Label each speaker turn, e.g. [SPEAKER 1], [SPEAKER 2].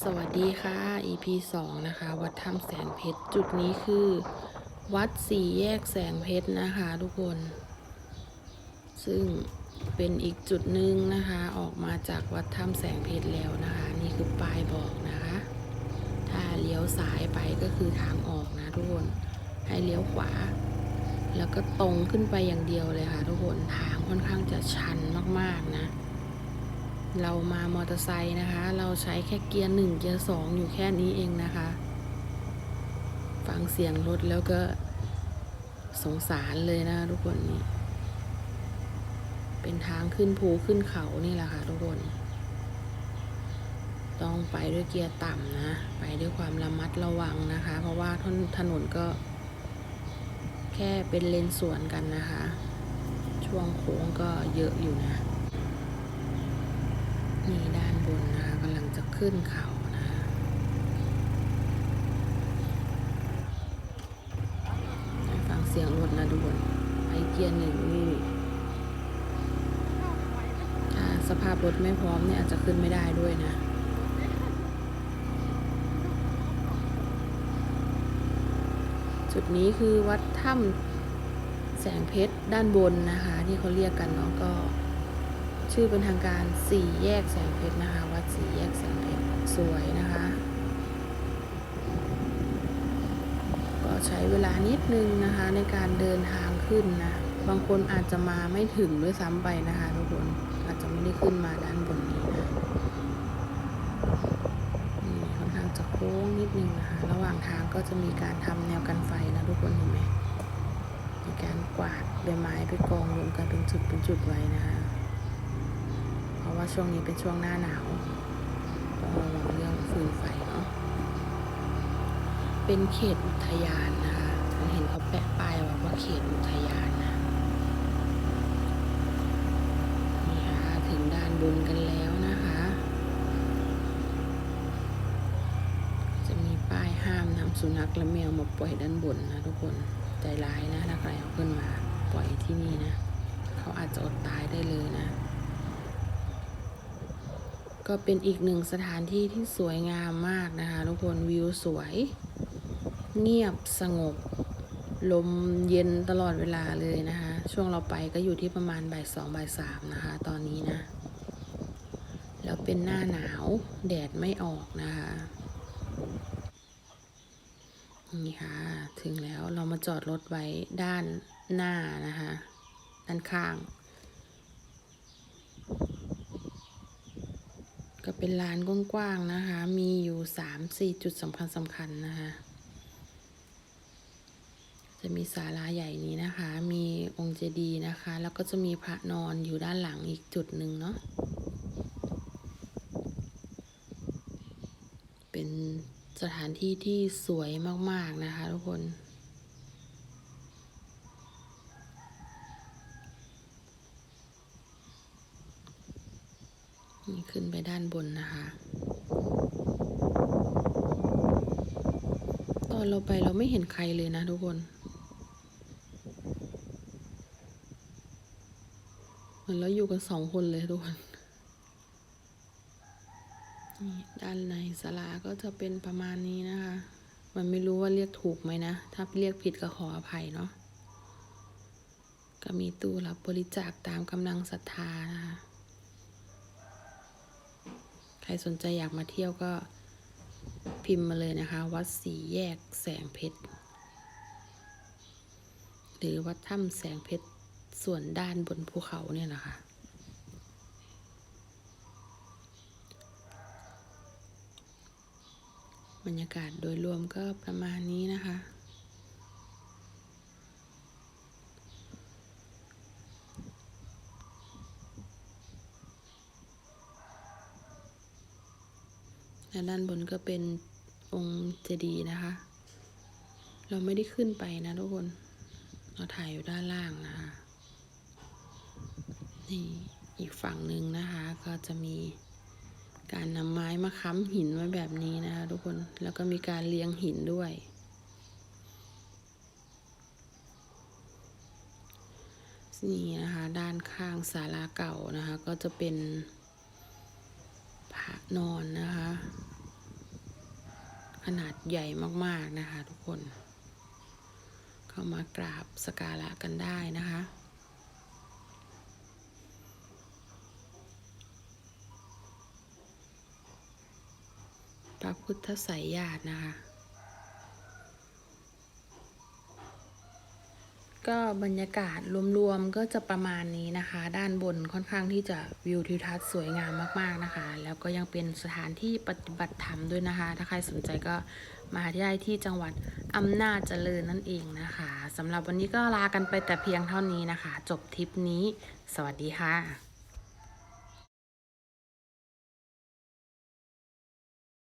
[SPEAKER 1] สวัสดีค่ะ EP 2 นะคะ วัดถ้ำแสงเพชร จุดนี้คือ วัดสี่แยกแสงเพชรนะคะทุกคน ซึ่งเป็นอีกจุดหนึ่งนะคะ ออกมาจากวัดถ้ำแสงเพชรแล้วนะคะ นี่คือป้ายบอกนะคะ ถ้าเลี้ยวซ้ายไปก็คือทางออกนะทุกคน ให้เลี้ยวขวา แล้วก็ตรงขึ้นไปอย่างเดียวเลยค่ะทุกคน ทางค่อนข้างจะชันมากๆนะ เรามามอเตอร์ไซค์นะคะ เราใช้แค่เกียร์หนึ่งเกียร์สองอยู่แค่นี้เองนะคะ ฟังเสียงรถแล้วก็สงสารเลยนะทุกคนนี่ เป็นทางขึ้นภูขึ้นเขานี่แหละค่ะทุกคน ต้องไปด้วยเกียร์ต่ำนะ ไปด้วยความระมัดระวังนะคะ เพราะว่าถนถนนก็ แค่เป็นเลนสวนกันนะคะ ช่วงโค้งก็เยอะอยู่นะ นี่ด้านบนนะกำลังจะขึ้นเขานะฟังเสียงรถนะทุกคนไปเกียร์หนึ่งนี่ถ้าสภาพรถไม่พร้อมเนี่ยอาจจะขึ้นไม่ได้ด้วยนะจุดนี้คือวัดถ้ำแสงเพชรด้านบนนะคะ ที่เขาเรียกกันเนาะก็ ชื่อเป็นทางการสี่แยกแสงเพชรนะคะ วัดสี่แยกแสงเพชรสวยนะคะ ก็ใช้เวลานิดนึงนะคะ ในการเดินทางขึ้นนะ บางคนอาจจะมาไม่ถึงด้วยซ้ำไปนะคะทุกคนอาจจะไม่ได้ขึ้นมาด้านบนนี้นะนี่ค่อนข้างจะโค้งนิดนึงนะคะ ระหว่างทางก็จะมีการทำแนวกันไฟนะทุกคนเห็นไหมมีการกวาดใบไม้ไปกองรวมกันเป็นจุดเป็นจุดไว้นะคะ ราะว่าช่วงนี้เป็นช่วงหน้าหนาวต้องระวังเรื่องฟืนไฟเนาะเป็นเขตอุทยานนะคะเห็นเขาแปะป้ายไว้ว่าเขตอุทยานนะนี่ค่ะถึงด้านบนกันแล้วนะคะ จะมีป้ายห้ามนำสุนัขและแมวมาปล่อยด้านบนนะทุกคนใจร้ายนะถ้าใครเอาขึ้นมาปล่อยที่นี่นะ เขาอาจจะอดตายได้เลยนะ ก็เป็นอีกหนึ่งสถานที่ที่สวยงามมากนะคะ ทุกคนวิวสวย เงียบสงบ ลมเย็นตลอดเวลาเลยนะคะ ช่วงเราไปก็อยู่ที่ประมาณบ่ายสองบ่ายสามนะคะ ตอนนี้นะ แล้วเป็นหน้าหนาวแดดไม่ออกนะคะนี่ค่ะ ถึงแล้วเรามาจอดรถไว้ด้านหน้านะคะ ด้านข้าง ก็เป็นลานกว้างๆนะคะ มีอยู่สามสี่จุดสำคัญสำคัญนะคะ จะมีศาลาใหญ่นี้นะคะ มีองค์เจดีย์นะคะ แล้วก็จะมีพระนอนอยู่ด้านหลังอีกจุดหนึ่งเนาะ เป็นสถานที่ที่สวยมากๆนะคะทุกคน ขึ้นไปด้านบนนะคะ ตอนเราไปเราไม่เห็นใครเลยนะทุกคน เหมือนเราอยู่กันสองคนเลยทุกคนนี่ด้านในศาลาก็จะเป็นประมาณนี้นะคะ มันไม่รู้ว่าเรียกถูกไหมนะ ถ้าเรียกผิดก็ขออภัยเนาะ ก็มีตู้รับบริจาคตามกำลังศรัทธานะคะ ใครสนใจอยากมาเที่ยวก็พิมพ์มาเลยนะคะ วัดสีแยกแสงเพชร หรือวัดถ้ำแสงเพชร ส่วนด้านบนภูเขาเนี่ยแหละค่ะบรรยากาศโดยรวมก็ประมาณนี้นะคะ และด้านบนก็เป็นองค์เจดีย์นะคะ เราไม่ได้ขึ้นไปนะทุกคน เราถ่ายอยู่ด้านล่างนะคะ นี่อีกฝั่งหนึ่งนะคะ ก็จะมีการนำไม้มาค้ำหินไว้แบบนี้นะคะทุกคน แล้วก็มีการเลี้ยงหินด้วย นี่นะคะ ด้านข้างศาลาเก่านะคะ ก็จะเป็น พระนอนนะคะ ขนาดใหญ่มากๆนะคะ ทุกคน เข้ามากราบสการะกันได้นะคะพระพุทธไสยญาตินะคะ ก็บรรยากาศรวมๆก็จะประมาณนี้นะคะ ด้านบนค่อนข้างที่จะวิวทิวทัศน์สวยงามมากๆนะคะ แล้วก็ยังเป็นสถานที่ปฏิบัติธรรมด้วยนะคะ ถ้าใครสนใจก็มาได้ที่จังหวัดอำนาจเจริญนั่นเองนะคะสำหรับวันนี้ก็ลากันไปแต่เพียงเท่านี้นะคะ จบทริปนี้ สวัสดีค่ะ